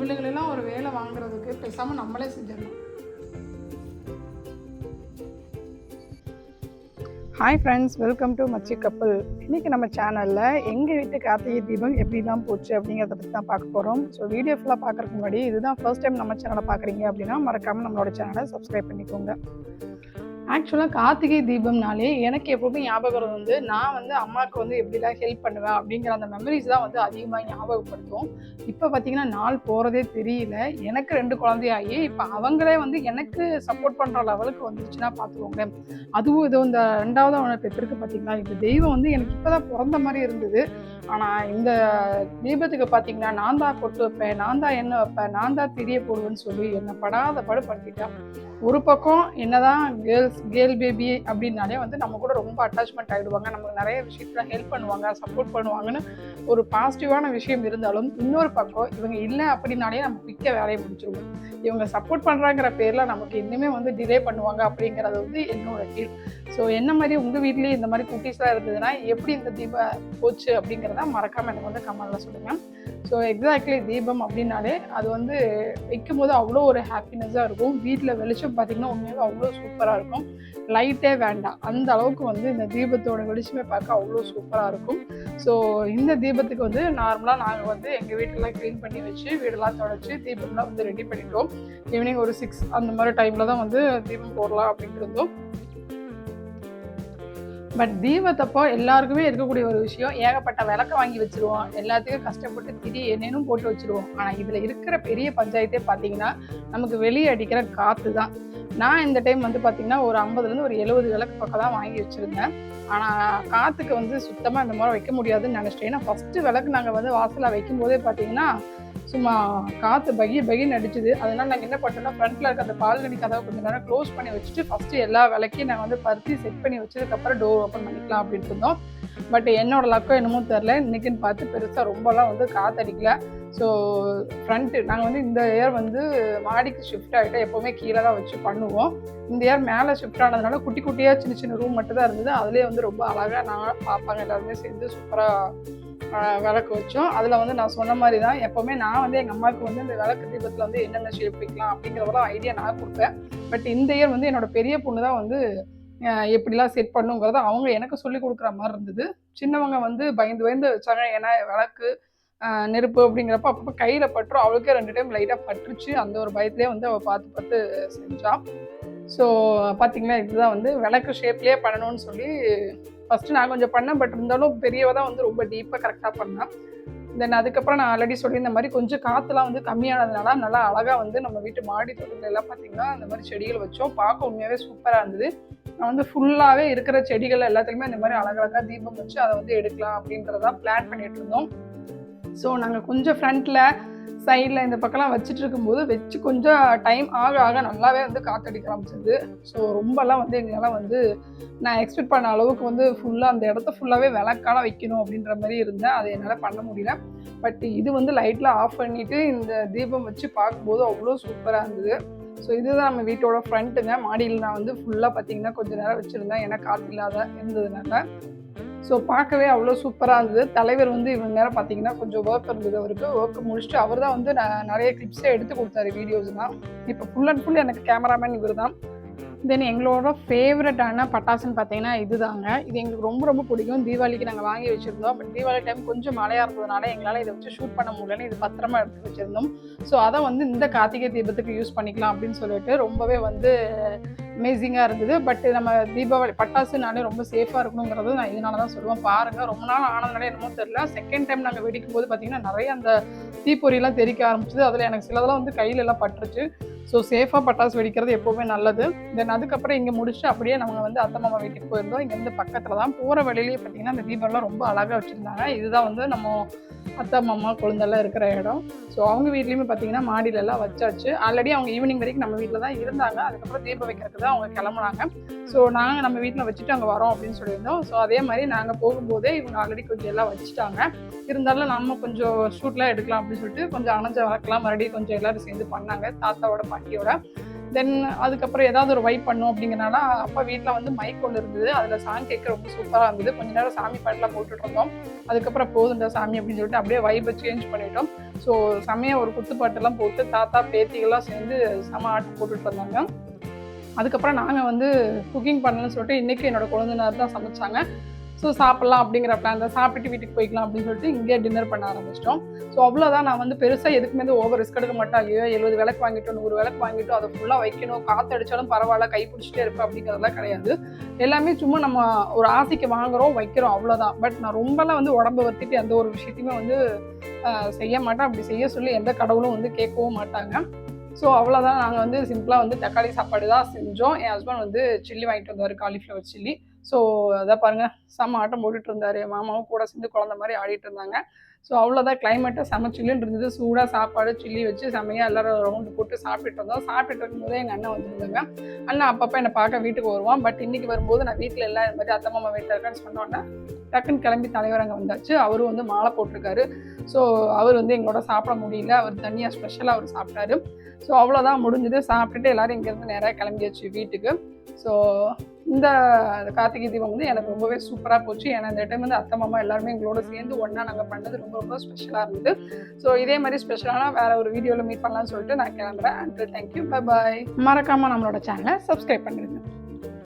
பிள்ளைகளெல்லாம் ஒரு வேலை வாங்குறதுக்கு பேசாமல் நம்மளே செஞ்சிடலாம். ஹாய் ஃப்ரெண்ட்ஸ் வெல்கம் டு மச்சி கப்பல் இன்றைக்கி நம்ம சேனலில் எங்கள் வீட்டு கார்த்திகை தீபம் எப்படிலாம் போச்சு அப்படிங்கிறத பற்றி தான் பார்க்க போகிறோம் ஸோ வீடியோ ஃபுல்லாக பார்க்குறதுக்கு முன்னாடி இதுதான் ஃபர்ஸ்ட் டைம் நம்ம சேனலை பார்க்குறீங்க அப்படின்னா மறக்காமல் நம்மளோட சேனலை சப்ஸ்கிரைப் பண்ணிக்கோங்க. ஆக்சுவலாக கார்த்திகை தீபம்னாலே எனக்கு எப்பவுமே ஞாபகம் வந்து நான் வந்து அம்மாவுக்கு வந்து எப்படிலாம் ஹெல்ப் பண்ணுவேன் அப்படிங்கிற அந்த மெமரிஸ் தான் வந்து அதிகமாக ஞாபகப்படுத்தும். இப்போ பார்த்தீங்கன்னா நாள் போகிறதே தெரியல. எனக்கு ரெண்டு குழந்தையாகி இப்போ அவங்களே வந்து எனக்கு சப்போர்ட் பண்ணுற லெவலுக்கு வந்துருச்சுன்னா பார்த்துக்கோங்க அதுவும் இது இந்த ரெண்டாவது அவனை பெற்றிருக்கு பார்த்தீங்களா இந்த தெய்வம் வந்து எனக்கு இப்போ தான் பிறந்த மாதிரி இருந்தது. ஆனால் இந்த தீபத்துக்கு பார்த்தீங்கன்னா நான் தான் கொட்டு வைப்பேன் நான் தான் என்ன வைப்பேன் நான் தான் திரிய போடுவேன்னு சொல்லி என்னை படாத பாடு ஒரு பக்கம் என்னதான் கேர்ள்ஸ் கேர்ள் பேபி அப்படின்னாலே வந்து நம்ம கூட ரொம்ப அட்டாச்மெண்ட் ஆகிடுவாங்க நமக்கு நிறைய விஷயத்துல ஹெல்ப் பண்ணுவாங்க சப்போர்ட் பண்ணுவாங்கன்னு ஒரு பாசிட்டிவான விஷயம் இருந்தாலும் இன்னொரு பக்கம் இவங்க இல்லை அப்படின்னாலே நம்ம பிக்க வேலையை முடிச்சிருவோம். இவங்க சப்போர்ட் பண்ணுறாங்கிற பேரில் நமக்கு இன்னுமே வந்து டிலே பண்ணுவாங்க அப்படிங்கிறது வந்து என்னோட ஃபீல் ஸோ என்ன மாதிரி உங்கள் வீட்லேயே இந்த மாதிரி குட்டீஸ்லாம் இருந்ததுன்னா எப்படி இந்த தீப போச்சு அப்படிங்கிறத மறக்காமல் எனக்கு வந்து கமெண்டில் சொல்லுங்கள் ஸோ எக்ஸாக்ட்லி தீபம் அப்படின்னாலே அது வந்து வைக்கும்போது அவ்வளோ ஒரு ஹாப்பினஸ்ஸாக இருக்கும். வீட்டில் வெளிச்சம் பார்த்திங்கன்னா உண்மையாகவே அவ்வளோ சூப்பராக இருக்கும். லைட்டே வேண்டாம். அந்த அளவுக்கு வந்து இந்த தீபத்தோட வெளிச்சமே பார்க்க அவ்வளோ சூப்பராக இருக்கும். ஸோ இந்த தீபத்துக்கு வந்து நார்மலாக நாங்கள் வந்து எங்கள் வீட்டெல்லாம் க்ளீன் பண்ணி வச்சு வீடெல்லாம் தொடச்சி தீபம்லாம் வந்து ரெடி பண்ணிட்டோம். ஈவினிங் ஒரு சிக்ஸ் அந்த மாதிரி டைமில் தான் வந்து தீபம் போடலாம் அப்படின்ட்டு இருந்தோம். பட் தீபத்தப்போ எல்லாருக்குமே இருக்கக்கூடிய ஒரு விஷயம் ஏகப்பட்ட விளக்க வாங்கி வச்சிருவோம். எல்லாத்துக்கும் கஷ்டப்பட்டு திரி என்னென்னு போட்டு வச்சிருவோம். ஆனால் இதில் இருக்கிற பெரிய பஞ்சாயத்தே பார்த்தீங்கன்னா நமக்கு வெளியே அடிக்கிற காற்று தான். நான் இந்த டைம் வந்து பார்த்தீங்கன்னா ஒரு ஐம்பதுலேருந்து ஒரு எழுபது விளக்கு பக்கம் தான் வாங்கி வச்சுருந்தேன். ஆனால் காற்றுக்கு வந்து சுத்தமாக இந்த மாதிரி வைக்க முடியாதுன்னு நினச்சிட்டேன். ஏன்னா ஃபஸ்ட்டு விளக்கு நாங்கள் வந்து வாசலில் வைக்கும் போதே பார்த்தீங்கன்னா சும்மா காற்று பகி பகின்னு அடிச்சுது. அதனால நாங்கள் என்ன பண்ணோம்னா ஃப்ரண்ட்டில் இருக்க அந்த பால்கனி கதவை கொஞ்சம் நேரம் க்ளோஸ் பண்ணி வச்சுட்டு ஃபஸ்ட்டு எல்லா விளக்கையும் நாங்கள் வந்து பருத்தி செட் பண்ணி வச்சதுக்கப்புறம் டோர் ஓப்பன் பண்ணிக்கலாம் அப்படின்ட்டு இருந்தோம். பட் என்னோட லக்கம் என்னமோ தெரில இன்னைக்குன்னு பார்த்து பெருசாக ரொம்பலாம் வந்து காற்றடிக்கல ஸோ ஃப்ரண்ட்டு நாங்கள் வந்து இந்த இயர் வந்து மாடிக்கு ஷிஃப்ட் ஆகிட்டா எப்போவுமே கீழே தான் வச்சு பண்ணுவோம். இந்த இயர் மேலே ஷிஃப்ட் ஆனதுனால குட்டி குட்டியாக சின்ன சின்ன ரூம் மட்டும் தான் இருந்தது. அதுலேயே வந்து ரொம்ப அழகாக நான் பார்ப்பாங்க எல்லாருமே சேர்ந்து சூப்பராக விளக்கு வச்சோம். அதில் வந்து நான் சொன்ன மாதிரி தான் எப்போவுமே நான் வந்து எங்கள் அம்மாவுக்கு வந்து இந்த விளக்கு தீபத்தில் வந்து என்னென்ன ஷேப் வைக்கலாம் அப்படிங்கிறதெல்லாம் ஐடியா நான் கொடுப்பேன். பட் இந்த இயர் வந்து என்னோட பெரிய பொண்ணு தான் வந்து எப்படிலாம் செட் பண்ணுங்கிறத அவங்க எனக்கு சொல்லி கொடுக்குற மாதிரி இருந்தது. சின்னவங்க வந்து பயந்து பயந்து வச்சாங்க. ஏன்னா விளக்கு நெருப்பு அப்படிங்கிறப்ப அப்பப்போ கையில் பட்டுரும். அவளுக்கே ரெண்டு டைம் லைட்டாக பட்டுருச்சு. அந்த ஒரு பயத்துலேயே வந்து அவள் பார்த்து பார்த்து செஞ்சான் ஸோ பார்த்திங்கன்னா இதுதான் வந்து விளக்கு ஷேப்லேயே பண்ணணும்னு சொல்லி ஃபஸ்ட்டு நான் கொஞ்சம் பண்ணேன் பட் இருந்தாலும் பெரியவ தான் வந்து ரொம்ப டீப்பாக கரெக்டாக பண்ணேன் தென் அதுக்கப்புறம் நான் ஆல்ரெடி சொல்லியிருந்த மாதிரி கொஞ்சம் காற்றுலாம் வந்து கம்மியானதுனால நல்லா அழகாக வந்து நம்ம வீட்டு மாடி தோட்டத்தில் எல்லாம் பார்த்தீங்கன்னா அந்த மாதிரி செடிகள் வச்சோம். பார்க்க உண்மையாகவே சூப்பராக இருந்தது. நான் வந்து ஃபுல்லாகவே இருக்கிற செடிகள் எல்லாத்துலேயுமே இந்த மாதிரி அழகழகாக தீபம் வச்சு அதை வந்து எடுக்கலாம் அப்படின்றதான் பிளான் பண்ணிட்டு இருந்தோம். ஸோ நாங்கள் கொஞ்சம் ஃப்ரண்ட்டில் சைடில் இந்த பக்கம்லாம் வச்சுட்டு இருக்கும்போது வச்சு கொஞ்சம் டைம் ஆக ஆக நல்லாவே வந்து காத்தடிக்க ஆரம்பிச்சது ஸோ ரொம்பலாம் வந்து எங்களால் வந்து நான் எக்ஸ்பெக்ட் பண்ண அளவுக்கு வந்து ஃபுல்லாக அந்த இடத்த ஃபுல்லாகவே விளக்கால வைக்கணும் அப்படின்ற மாதிரி இருந்தேன். அதை என்னால் பண்ண முடியல. பட் இது வந்து லைட்டில் ஆஃப் பண்ணிவிட்டு இந்த தீபம் வச்சு பார்க்கும்போது அவ்வளோ சூப்பராக இருந்தது. ஸோ இதுதான் நம்ம வீட்டோட ஃப்ரண்ட்டுங்க மாடியில் நான் வந்து ஃபுல்லாக பார்த்தீங்கன்னா கொஞ்சம் நேரம் வச்சுருந்தேன். ஏன்னா காற்று இல்லாத இருந்ததுனால. ஸோ பார்க்கவே அவ்வளோ சூப்பராக இருந்தது. தலைவர் வந்து இவங்க நேரம் பார்த்தீங்கன்னா கொஞ்சம் ஒர்க் இருந்தது அவருக்கு. ஒர்க் முடிச்சுட்டு அவர் தான் வந்து நான் நிறைய கிளிப்ஸே எடுத்து கொடுத்தாரு வீடியோஸ்லாம் இப்போ ஃபுல் அண்ட் ஃபுல் எனக்கு கேமராமேன் இவர் தான் தென் எங்களோட ஃபேவரட்டான பட்டாசுன்னு பார்த்தீங்கன்னா இதுதாங்க. இது எங்களுக்கு ரொம்ப ரொம்ப பிடிக்கும். தீபாவளிக்கு நாங்கள் வாங்கி வச்சுருந்தோம். பட் தீபாவளி டைம் கொஞ்சம் மழையாக இருந்ததுனால எங்களால் இதை வச்சு ஷூட் பண்ண முடியலன்னு இது பத்திரமா எடுத்து வச்சுருந்தோம். ஸோ அதை வந்து இந்த கார்த்திகை தீபத்துக்கு யூஸ் பண்ணிக்கலாம் அப்படின்னு சொல்லிட்டு ரொம்பவே வந்து அமேசிங்காக இருந்தது பட் நம்ம தீபாவளி பட்டாசுனாலே ரொம்ப சேஃபாக இருக்கணுங்கிறது நான் இதனால தான் சொல்லுவேன். பாருங்கள் ரொம்ப நாள் ஆனதுனால என்னமோ தெரியல. செகண்ட் டைம் நாங்கள் வெடிக்கும் போது பார்த்திங்கன்னா நிறைய அந்த தீப்பொறியெல்லாம் தெரிக்க ஆரம்பிச்சது. அதில் எனக்கு சிலதெல்லாம் வந்து கையிலெல்லாம் பட்டுருச்சு. ஸோ சேஃபாக பட்டாசு வெடிக்கிறது எப்போவுமே நல்லது. தென் அதுக்கப்புறம் இங்கே முடிச்சுட்டு அப்படியே நம்ம வந்து அத்தை மாமா வீட்டுக்கு போயிருந்தோம். இங்கேருந்து பக்கத்தில் தான் போகிற வழியிலேயே பார்த்தீங்கன்னா அந்த தீபம்லாம் ரொம்ப அழகாக வச்சுருந்தாங்க. இதுதான் வந்து நம்ம அத்தை மாமா குழந்தெல்லாம் இருக்கிற இடம். ஸோ அவங்க வீட்லேயுமே பார்த்தீங்கன்னா மாடியிலலாம் வச்சாச்சு. ஆல்ரெடி அவங்க ஈவினிங் வரைக்கும் நம்ம வீட்டில் தான் இருந்தாங்க. அதுக்கப்புறம் தீபம் வைக்கிறதுக்கு தான் அவங்க கிளம்புனாங்க. ஸோ நாங்கள் நம்ம வீட்டில் வச்சுட்டு அங்கே வரோம் அப்படின்னு சொல்லியிருந்தோம். ஸோ அதே மாதிரி நாங்கள் போகும்போதே இவங்க ஆல்ரெடி கொஞ்சம் எல்லாம் வச்சுட்டாங்க. இருந்தாலும் நம்ம கொஞ்சம் ஷூட்லாம் எடுக்கலாம் அப்படின்னு சொல்லிட்டு கொஞ்சம் அணைஞ்ச வளர்க்கலாம் மறுபடியும் கொஞ்சம் எல்லாரும் சேர்ந்து பண்ணாங்க தாத்தாவோட பாட்டியோட. தென் அதுக்கப்புறம் ஏதாவது ஒரு வைப் பண்ணும் அப்படிங்கிறனால அப்பா வீட்டில் வந்து மைக் ஒன்று இருந்தது. அதில் சாங் கேட்க ரொம்ப சூப்பராக இருந்தது. கொஞ்ச நேரம் சாமி பாட்டெலாம் போட்டுட்டு இருந்தோம். அதுக்கப்புறம் போதுண்டா சாமி அப்படின்னு சொல்லிட்டு அப்படியே வைப்பை சேஞ்ச் பண்ணிட்டோம். ஸோ செம்மையாக ஒரு குத்துப்பாட்டெல்லாம் போட்டு தாத்தா பேத்திகள்லாம் சேர்ந்து செம ஆட்டம் போட்டுட்டு வந்தாங்க அதுக்கப்புறம் நாங்கள் வந்து குக்கிங் பண்ணலன்னு சொல்லிட்டு இன்றைக்கி என்னோடய குழந்தைனார் தான் சமைச்சாங்க. ஸோ சாப்பிட்லாம் அப்படிங்கிற பிளான் தான் சாப்பிட்டுட்டு வீட்டுக்கு போய்க்கலாம் அப்படின்னு சொல்லிட்டு இங்கே டின்னர் பண்ண ஆரம்பிச்சிட்டோம். ஸோ அவ்வளோதான் நான் வந்து பெருசாக எதுக்குமே ஓவர் ரிஸ்க் எடுக்க மாட்டேன். ஐயோ எழுபது விளக்கு வாங்கிட்டோம் நூறு விளக்கு வாங்கிட்டோம் அதை ஃபுல்லாக வைக்கணும். காற்று அடித்தாலும் பரவாயில்ல கை பிடிச்சிட்டே இருப்பேன் அப்படிங்கிறதெல்லாம் கிடையாது. எல்லாமே சும்மா நம்ம ஒரு ஆசைக்கு வாங்குறோம் வைக்கிறோம் அவ்வளோதான் பட் நான் ரொம்பலாம் வந்து உடம்பு வர்த்திட்டு எந்த ஒரு விஷயத்தையுமே வந்து செய்ய மாட்டேன். அப்படி செய்ய சொல்லி எந்த கடவுளும் வந்து கேட்கவும் மாட்டாங்க. ஸோ அவ்வளோதான் நாங்கள் வந்து சிம்பிளாக வந்து தக்காளி சாப்பாடு தான் செஞ்சோம். என் ஹஸ்பண்ட் வந்து சில்லி வாங்கிட்டு வந்தார் காலிஃப்ளவர் சில்லி ஸோ அதான் பாருங்க செம்ம ஆட்டம் போட்டுட்டு இருந்தாரு மாமாவும் கூட சேர்ந்து குழந்த மாதிரி ஆடிட்டு இருந்தாங்க ஸோ அவ்வளோதான் கிளைமேட்டை செம்ம சில்லுன்னு இருந்தது. சூடாக சாப்பாடு சில்லி வச்சு செம்மையாக எல்லாரும் ரவுண்டு போட்டு சாப்பிட்டுட்டு இருந்தோம் சாப்பிட்டு இருக்கும்போது எங்கள் அண்ணன் வந்துருந்தாங்க. அண்ணன் அப்பப்போ என்னை பார்க்க வீட்டுக்கு வருவான். பட் இன்னைக்கு வரும்போது நான் வீட்டில் எல்லாம் இந்த மாதிரி அத்தை மாமா வீட்டில் இருக்கேன்னு சொன்னோன்னே டக்குன்னு கிளம்பி தலைவர் அங்கே வந்தாச்சு. அவரும் வந்து மாலை போட்டிருக்காரு. ஸோ அவர் வந்து எங்களோட சாப்பிட முடியல. அவர் தனியாக ஸ்பெஷலாக அவர் சாப்பிட்டாரு. ஸோ அவ்வளோதான் முடிஞ்சது. சாப்பிட்டுட்டு எல்லாரும் இங்கேருந்து நேராக கிளம்பியாச்சு வீட்டுக்கு. ஸோ இந்த கார்த்திகை தீபம் வந்து எனக்கு ரொம்பவே சூப்பராக போச்சு. ஏன்னா இந்த டைம் வந்து அத்தை மாமா எல்லாருமே எங்களோட சேர்ந்து ஒன்றா நாங்கள் பண்ணது ரொம்ப ரொம்ப ஸ்பெஷலாக இருந்தது. ஸோ இதே மாதிரி ஸ்பெஷலான வேற ஒரு வீடியோவில் மீட் பண்ணலாம்னு சொல்லிட்டு நான் கிளம்புறேன். அண்ட் தேங்க்யூ பை பாய் மறக்காமல் நம்மளோட சேனலை சப்ஸ்கிரைப் பண்ணிடுங்க.